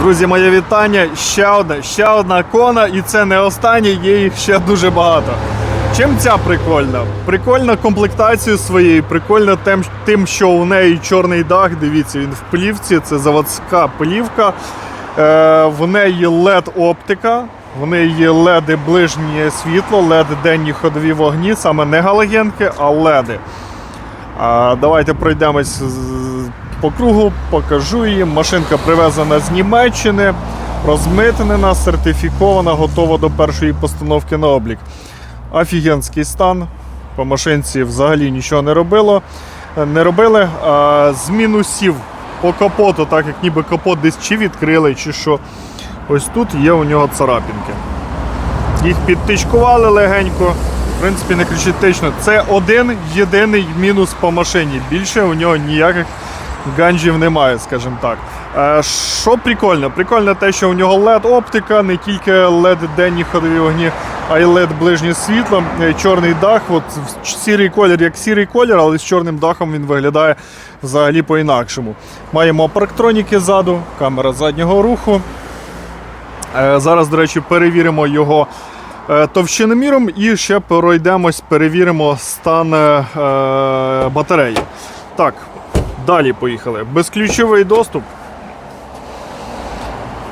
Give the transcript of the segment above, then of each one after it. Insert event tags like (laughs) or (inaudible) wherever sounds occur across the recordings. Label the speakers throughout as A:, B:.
A: Друзі, моє вітання. Ще одна, ще одна кона, і це не остання, є їх ще дуже багато. Чим ця прикольна? Прикольна комплектацією своєю, прикольна тим, тим, що у неї чорний дах. Дивіться, він в плівці, це заводська плівка. Е, в неї LED-оптика, в неї є LED ближнє світло, LED денні ходові вогні, саме не галогенки, а LED. А, давайте пройдемось по кругу, покажу її. Машинка привезена з Німеччини, розмитнена, сертифікована, готова до першої постановки на облік. Офігенський стан. По машинці взагалі нічого не робило. Не робили. А, з мінусів по капоту, так як ніби капот десь чи відкрили, чи що. Ось тут є у нього царапінки. Їх підтичкували легенько. В принципі, не критично. Це один єдиний мінус по машині. Більше у нього ніяких ганджів немає, скажімо так. Е, Що прикольно? Прикольно те, що у нього LED-оптика, не тільки LED денні ходові вогні, а й LED ближнє світло, Е, чорний дах. От сірий колір, як сірий колір, але з чорним дахом він виглядає взагалі по-інакшому. Маємо парктроніки ззаду, камера заднього руху. Е, Зараз, до речі, перевіримо його товщиноміром і ще пройдемось, перевіримо стан е, батареї. Так, далі поїхали. Безключовий доступ.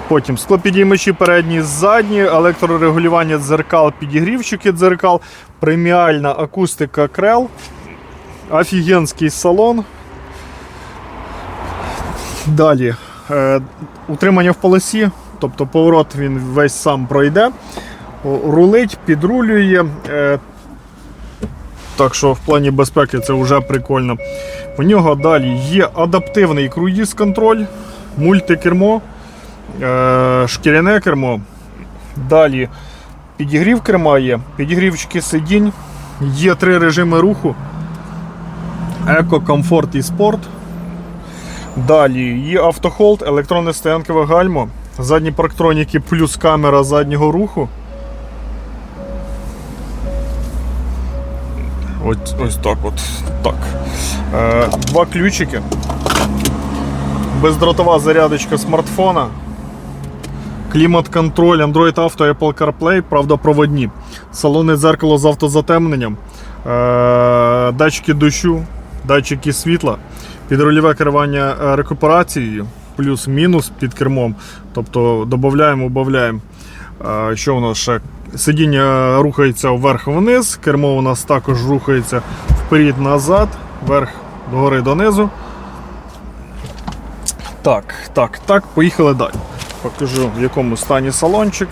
A: Потім склопідіймачі передні, задні, електрорегулювання дзеркал, підігрівчики дзеркал, преміальна акустика крел, офігенський салон. Далі е, утримання в полосі, тобто поворот він весь сам пройде. Рулить, підрулює. Е, так що в плані безпеки це вже прикольно. У нього далі є адаптивний круїз-контроль, мультикермо, е, шкіряне кермо. Далі підігрів керма є, підігрівчики сидінь, є три режими руху. Еко, комфорт і спорт. Далі є автохолд, електронне стоянкове гальмо, задні парктроніки плюс камера заднього руху. Ось, ось так от. Так. Е, два ключики. Бездротова зарядочка смартфона. Клімат-контроль, Android Auto, Apple CarPlay, правда, проводні. Салонне дзеркало з автозатемненням, е, датчики дощу, датчики світла, підрульове керування е, рекуперацією, плюс-мінус під кермом. Тобто додаємо, убавляємо. Е, Що у нас ще? Сидіння рухається вверх-вниз, кермо у нас також рухається вперед-назад, вверх догори донизу. Так, так, так, поїхали далі. Покажу, в якому стані салончик.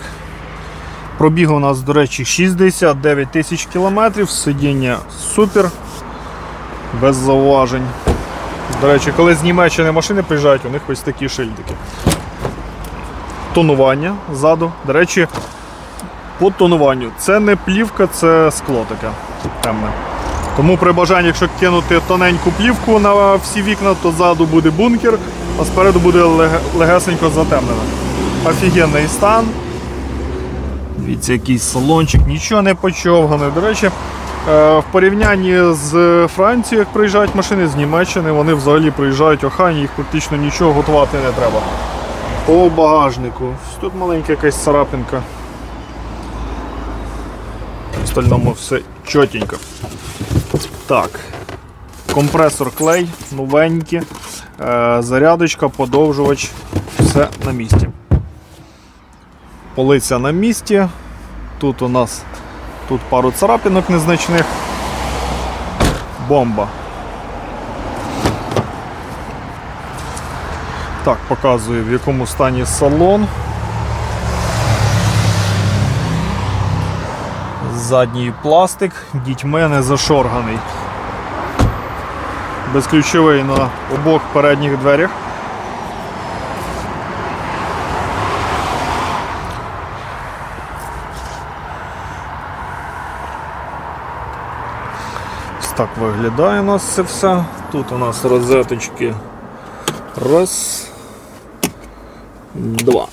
A: Пробіг у нас, до речі, 69 тисяч кілометрів, сидіння супер, без зауважень. До речі, коли з Німеччини машини приїжджають, у них ось такі шильдики. Тонування ззаду. До речі, по тонуванню. Це не плівка, це скло таке темне. Тому при бажанні, якщо кинути тоненьку плівку на всі вікна, то ззаду буде бункер, а спереду буде легесенько затемнено. Офігенний стан. Дивіться, якийсь салончик, нічого не почовганий. До речі, е, в порівнянні з Францією, як приїжджають машини з Німеччини, вони взагалі приїжджають охайні, їх практично нічого готувати не треба. По багажнику. Тут маленька якась царапинка. Остальному все чотенько. Так. Компресор клей, новенькі, е, зарядочка, подовжувач, все на місці. Полиця на місці. Тут у нас тут пару царапинок незначних. Бомба. Так, показую в якому стані салон. Задній пластик, дітьми не зашорганий. Безключовий на обох передніх дверях. Ось так виглядає у нас це все. Тут у нас розеточки. Раз. Два.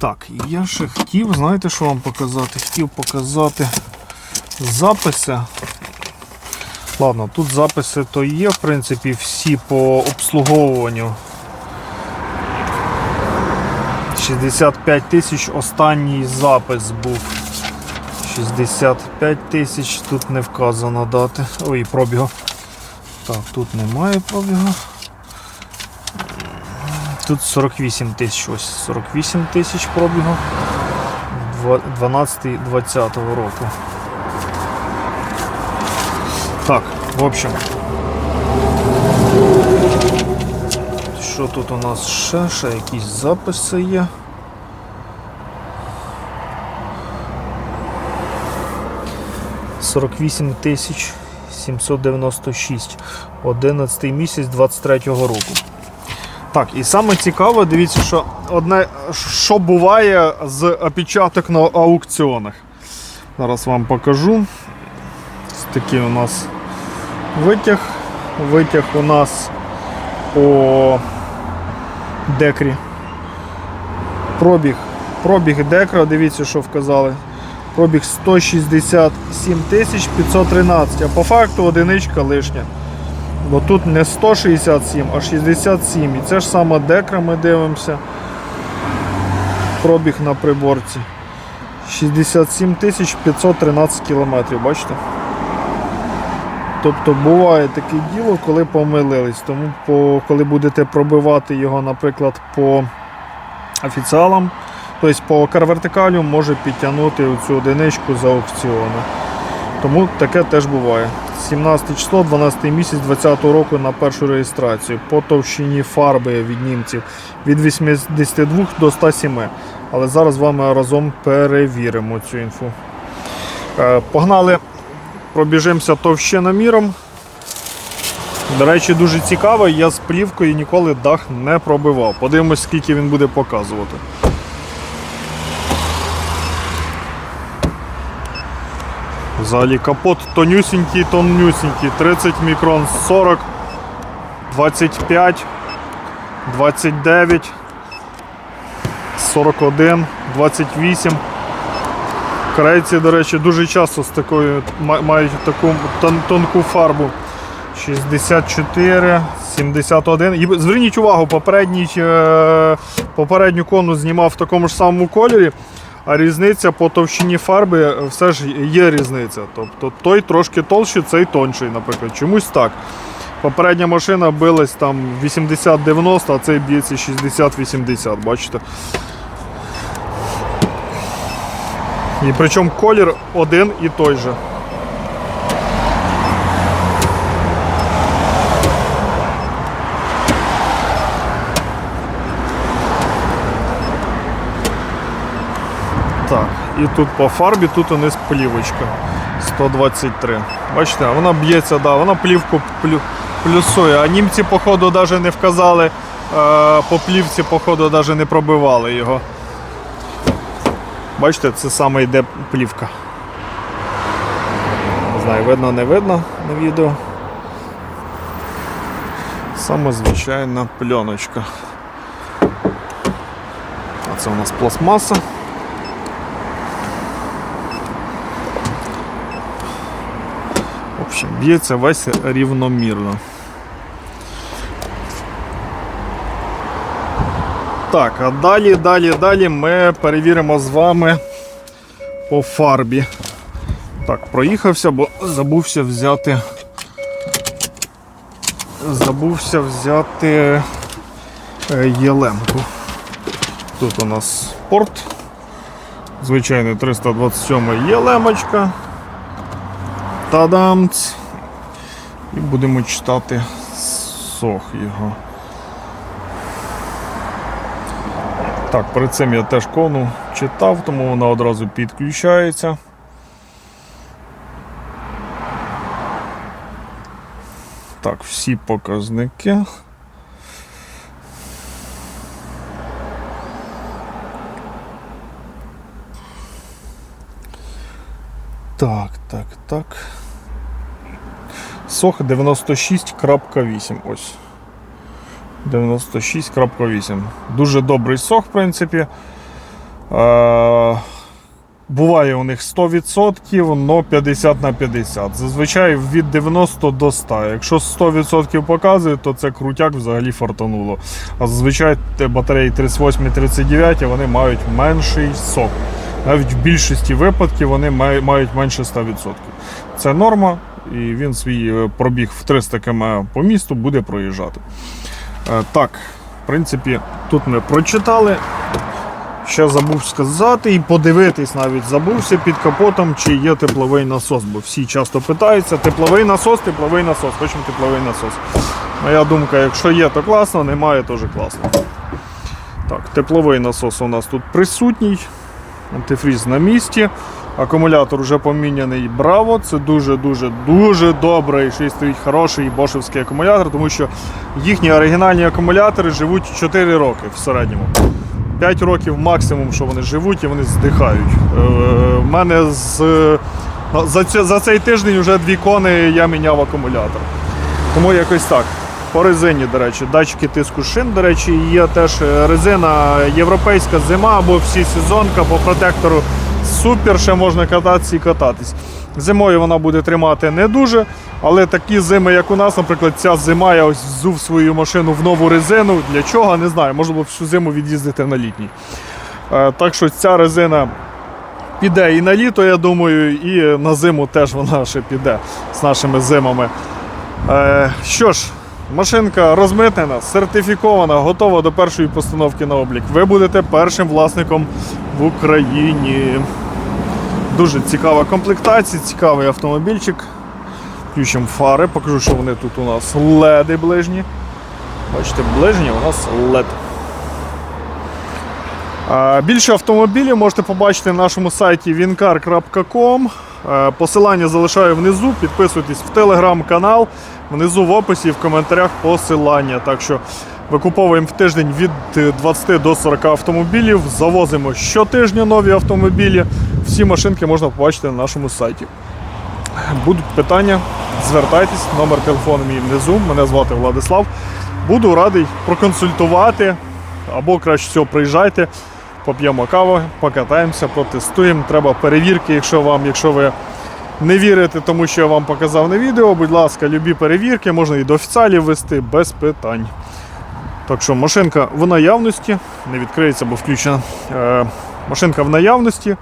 A: Так, я ще хотів, знаєте, що вам показати? Хотів показати записи Ладно, тут записи то є, в принципі, всі по обслуговуванню. 65 тисяч останній запис був. 65 тисяч, тут не вказано дати. Ой, пробігу. Так, тут немає пробігу. Тут 48 тисяч, ось 48 тисяч пробігу 12-20 року. Так, в общем. Що тут у нас ще? Ще якісь записи є. Сорок вісім тисяч 796. 11 місяць 23-го року. Так, і саме цікаве, дивіться, що одне, що буває з опечаток на аукціонах. Зараз вам покажу. Такий у нас витяг. Витяг у нас по декрі. Пробіг. Пробіг декра, дивіться, що вказали. Пробіг 167 513, а по факту одиничка лишня. Бо тут не 167, а 67. І це ж саме декра ми дивимося. Пробіг на приборці. 67 513 кілометрів, бачите? Тобто буває таке діло, коли помилились. Тому по, коли будете пробивати його, наприклад, по офіціалам, тобто по карвертикалю може підтягнути цю одиничку за аукціону. Тому таке теж буває. 17 число, 12 місяць 20 року на першу реєстрацію по товщині фарби від німців від 82 до 107. Але зараз з вами разом перевіримо цю інфу. Е, Погнали, пробіжимося товщиноміром. До речі, дуже цікаво, я з плівкою ніколи дах не пробивав. Подивимось, скільки він буде показувати. Взагалі капот тонюсінький, тонюсінький, 30 мікрон 40, 25, 29, 41, 28. Корейці, до речі, дуже часто з такою мають таку тон- тонку фарбу. 64, 71. І зверніть увагу, попередній, е, попередню кону знімав в такому ж самому кольорі, а різниця по товщині фарби е, все ж є різниця. Тобто той трошки толщий, цей тонший, наприклад. Чомусь так. Попередня машина билась там 80-90, а цей б'ється 60-80, бачите? І причому колір один і той же. Так, і тут по фарбі, тут униз плівочка 123. Бачите, вона б'ється, да, вона плівку плю, плюсує. А німці, походу, навіть не вказали, е, по плівці, походу, навіть не пробивали його. Бачите, це саме йде плівка. Не знаю, видно, не видно на відео. Саме звичайна пленочка. А це у нас пластмаса. В общем, б'ється весь рівномірно. Так, а далі, далі, далі ми перевіримо з вами по фарбі. Так, проїхався, бо забувся взяти. Забувся взяти е, єлемку. Тут у нас порт. Звичайний 327 єлемочка. Тадамц. І будемо читати сох його. Так, перед цим я теж кону читав, тому вона одразу підключається. Так, всі показники. Так, так. Сох 96.8. Ось. 96.8. Дуже добрий сох, в принципі. Е, Буває у них 100%, но 50 на 50. Зазвичай від 90 до 100. Якщо 100% показує, то це крутяк взагалі фартануло. А зазвичай батареї 38-39 вони мають менший сок. Навіть в більшості випадків вони мають менше 100%. Це норма, і він свій е, пробіг в 300 км по місту буде проїжджати. Е, Так, в принципі, тут ми прочитали. Ще забув сказати і подивитись навіть забувся під капотом, чи є тепловий насос, бо всі часто питаються: тепловий насос, тепловий насос, хочемо тепловий насос. Моя думка, якщо є, то класно, немає, теж класно. Так, тепловий насос у нас тут присутній. Антифріз на місці. Акумулятор вже поміняний Браво. Це дуже-дуже дуже добрий, ще й стоїть хороший бошевський акумулятор, тому що їхні оригінальні акумулятори живуть 4 роки в середньому. 5 років максимум, що вони живуть і вони здихають. Е, в мене з, за, за цей тиждень вже дві кони я міняв акумулятор. Тому якось так. По резині, до речі, датчики тиску шин, до речі, є теж е, резина європейська зима або всі сезонка по протектору супер, ще можна кататися і кататись. Зимою вона буде тримати не дуже, але такі зими, як у нас, наприклад, ця зима, я ось взув свою машину в нову резину. Для чого? Не знаю. Можна було всю зиму від'їздити на літній. Е, Так що ця резина піде і на літо, я думаю, і на зиму теж вона ще піде з нашими зимами. Е, що ж, машинка розмитнена, сертифікована, готова до першої постановки на облік. Ви будете першим власником в Україні. Дуже цікава комплектація, цікавий автомобільчик. Включимо фари, покажу, що вони тут у нас леди ближні. Бачите, ближні у нас LED. Більше автомобілів можете побачити на нашому сайті wincar.com. Е, Посилання залишаю внизу. Підписуйтесь в телеграм-канал. Внизу в описі і в коментарях посилання. Так що викуповуємо в тиждень від е, 20 до 40 автомобілів. Завозимо щотижня нові автомобілі. Всі машинки можна побачити на нашому сайті. Будуть питання, звертайтесь, номер телефону мій внизу. Мене звати Владислав. Буду радий проконсультувати або краще всього приїжджайте, поп'ємо каву, покатаємося, протестуємо. Треба перевірки, якщо вам, якщо ви не вірите, тому що я вам показав на відео, будь ласка, любі перевірки, можна і до офіціалів вести без питань. Так що машинка в наявності, не відкриється, бо включена. Е, машинка в наявності.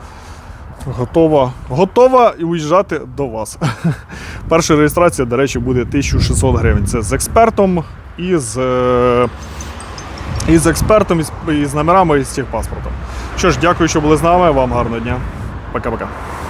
A: Готова, готова уїжджати до вас. (laughs) Перша реєстрація, до речі, буде 1600 гривень. Це з експертом і з, е, і з експертом, і з, і з номерами, і з техпаспортом. Що ж, дякую, що були з нами. Вам гарного дня. Пока-пока.